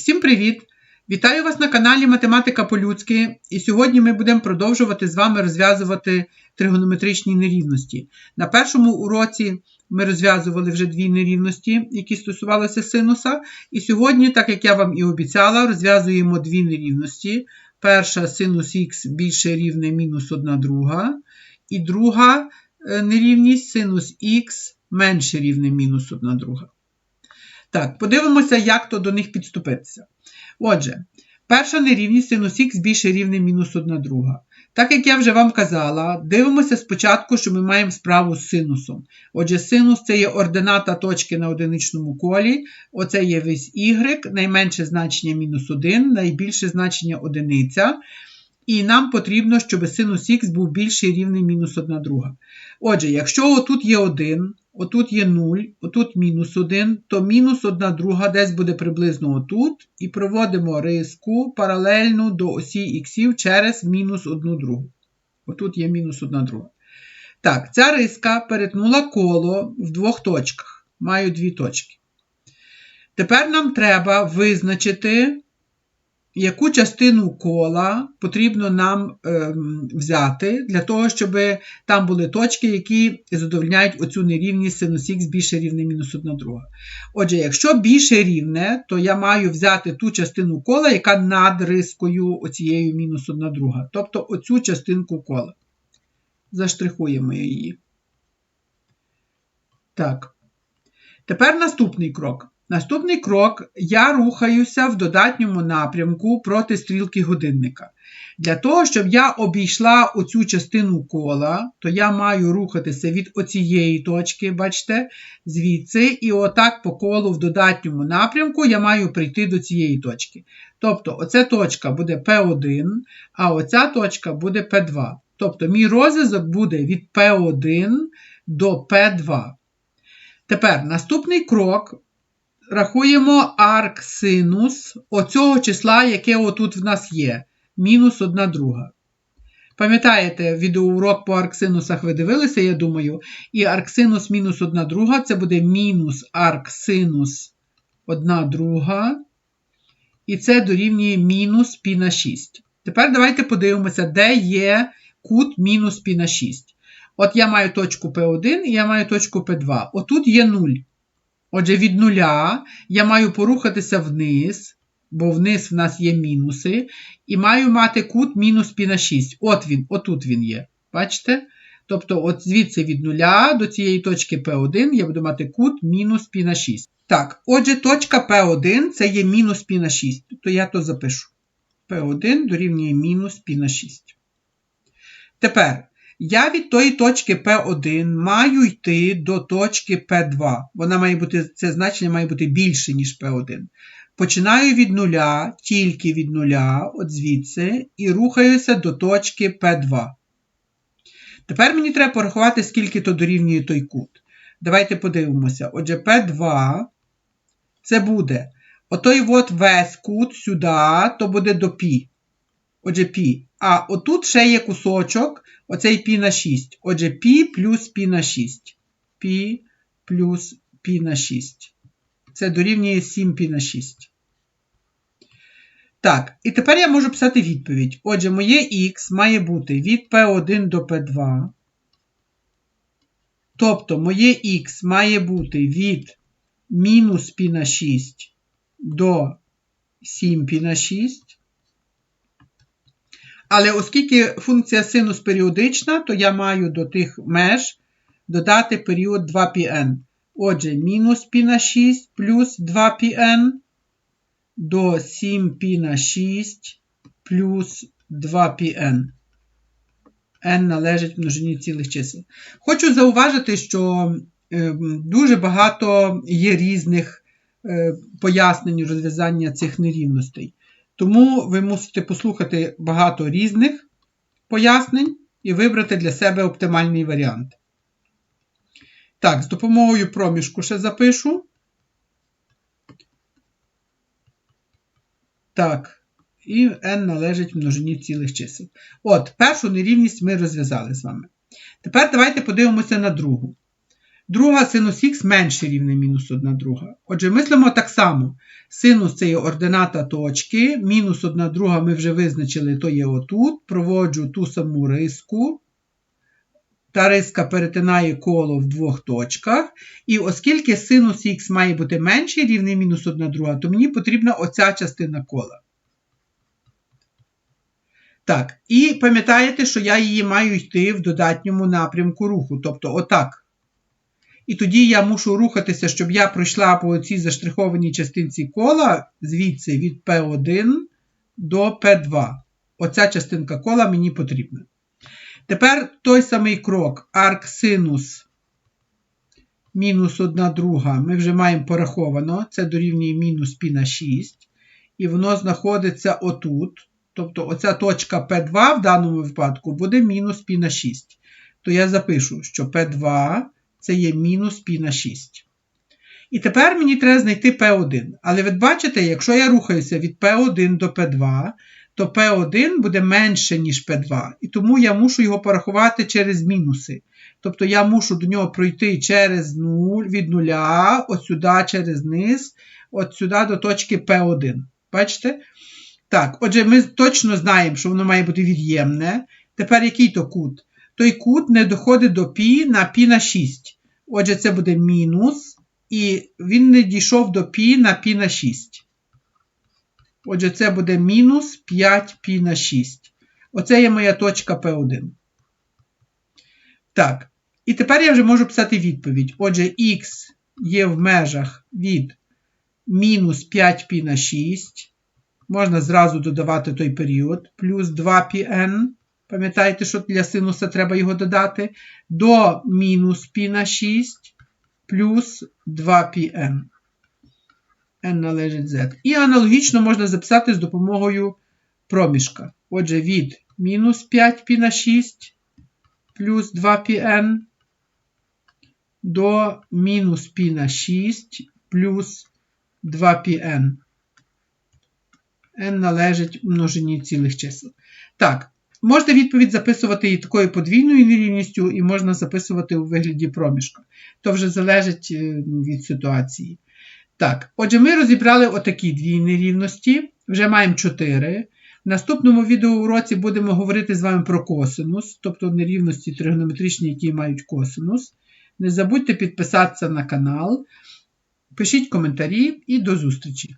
Всім привіт! Вітаю вас на каналі Математика по-людськи. І сьогодні ми будемо продовжувати з вами розв'язувати тригонометричні нерівності. На першому уроці ми розв'язували вже дві нерівності, які стосувалися синуса. І сьогодні, так як я вам і обіцяла, розв'язуємо дві нерівності. Перша синус х більше рівне мінус 1 друга. І друга е, нерівність синус х менше рівне мінус 1 друга. Так, подивимося, як то до них підступитися. Отже, перша нерівність синус х більше рівне мінус 1 друга. Так як я вже вам казала, дивимося спочатку, що ми маємо справу з синусом. Отже, синус це є ордината точки на одиничному колі. Оце є весь y, найменше значення мінус 1, найбільше значення одиниця. І нам потрібно, щоб синус х був більший рівний мінус 1 друга. Отже, якщо отут є 1, отут є 0, отут мінус 1, то мінус 1 друга десь буде приблизно отут. І проводимо риску паралельну до осі х через мінус 1 другу. Отут є мінус 1 друга. Так, ця риска перетнула коло в двох точках. Маю дві точки. Тепер нам треба визначити яку частину кола потрібно нам е, взяти для того, щоб там були точки, які задовольняють оцю нерівність синус х більше рівне мінус 1 друга. Отже, якщо більше рівне, то я маю взяти ту частину кола, яка над рискою оцією мінус 1 друга. Тобто оцю частинку кола. Заштрихуємо її. Так. Тепер наступний крок. Наступний крок я рухаюся в додатньому напрямку проти стрілки годинника. Для того, щоб я обійшла оцю частину кола, то я маю рухатися від оцієї точки, бачите, звідси, і отак по колу в додатньому напрямку я маю прийти до цієї точки. Тобто, оця точка буде P1, а оця точка буде P2. Тобто, мій розв'язок буде від P1 до P2. Тепер наступний крок рахуємо арксинус оцього числа, яке отут в нас є. Мінус 1 друга. Пам'ятаєте, відеоурок по арксинусах ви дивилися, я думаю, і арксинус мінус 1 друга це буде мінус арксинус 1 друга. І це дорівнює мінус пі на 6. Тепер давайте подивимося, де є кут мінус пі на 6. От я маю точку P1 і я маю точку P2. Отут є 0. Отже, від нуля я маю порухатися вниз, бо вниз в нас є мінуси, і маю мати кут мінус пі на 6. От він, отут він є. Бачите? Тобто, от звідси від нуля до цієї точки P1 я буду мати кут мінус пі на 6. Так, отже, точка P1 це є мінус пі на 6. Тобто я то запишу. P1 дорівнює мінус пі на 6. Тепер я від тої точки P1 маю йти до точки P2. Вона має бути, Це значення має бути більше, ніж P1. Починаю від нуля, тільки від нуля, от звідси, і рухаюся до точки P2. Тепер мені треба порахувати, скільки то дорівнює той кут. Давайте подивимося. Отже, P2 це буде отой от весь кут сюди, то буде до π. Отже, π. А отут ще є кусочок, оцей π на 6. Отже, π плюс π на 6. π плюс π на 6. Це дорівнює 7 π на 6. Так, і тепер я можу писати відповідь. Отже, моє х має бути від P1 до P2. Тобто, моє х має бути від мінус π на 6 до 7 π на 6. Але оскільки функція синус періодична, то я маю до тих меж додати період 2πn. Отже, мінус π на 6 плюс 2πn до 7π на 6 плюс 2πn. n належить множині цілих чисел. Хочу зауважити, що е, дуже багато є різних е, пояснень розв'язання цих нерівностей. Тому ви мусите послухати багато різних пояснень і вибрати для себе оптимальний варіант. Так, з допомогою проміжку ще запишу. Так, і n належить множині цілих чисел. От, першу нерівність ми розв'язали з вами. Тепер давайте подивимося на другу. Друга синус х менше рівне мінус 1 друга. Отже, мислимо так само. Синус це є ордината точки, мінус 1 друга ми вже визначили, то є отут. Проводжу ту саму риску. Та риска перетинає коло в двох точках. І оскільки синус х має бути менший рівний мінус 1 друга, то мені потрібна оця частина кола. Так, і пам'ятаєте, що я її маю йти в додатньому напрямку руху, тобто отак. І тоді я мушу рухатися, щоб я пройшла по цій заштрихованій частинці кола звідси від P1 до P2. Оця частинка кола мені потрібна. Тепер той самий крок, арксинус мінус 1 друга, ми вже маємо пораховано, це дорівнює мінус π на 6. І воно знаходиться отут. Тобто оця точка P2 в даному випадку буде мінус π на 6. То я запишу, що P2 це є мінус π на 6. І тепер мені треба знайти P1. Але ви бачите, якщо я рухаюся від P1 до P2, то P1 буде менше, ніж P2. І тому я мушу його порахувати через мінуси. Тобто я мушу до нього пройти через 0, від нуля, от сюди через низ, от сюди до точки P1. Бачите? Так, отже, ми точно знаємо, що воно має бути від'ємне. Тепер який то кут? той кут не доходить до пі на пі на 6. Отже, це буде мінус, і він не дійшов до пі на пі на 6. Отже, це буде мінус 5 пі на 6. Оце є моя точка P1. Так. І тепер я вже можу писати відповідь. Отже, x є в межах від мінус 5 π на 6. Можна зразу додавати той період, плюс 2 πn Пам'ятаєте, що для синуса треба його додати, до мінус π на 6 плюс 2πn. n належить z. І аналогічно можна записати з допомогою проміжка. Отже, від мінус 5π на 6 плюс 2πn до мінус π на 6 плюс 2πn. n належить множині цілих чисел. Так, можете відповідь записувати і такою подвійною нерівністю, і можна записувати у вигляді проміжка. То вже залежить від ситуації. Так, отже, ми розібрали отакі дві нерівності, вже маємо 4. В наступному відеоуроці будемо говорити з вами про косинус, тобто нерівності тригонометричні, які мають косинус. Не забудьте підписатися на канал, пишіть коментарі і до зустрічі!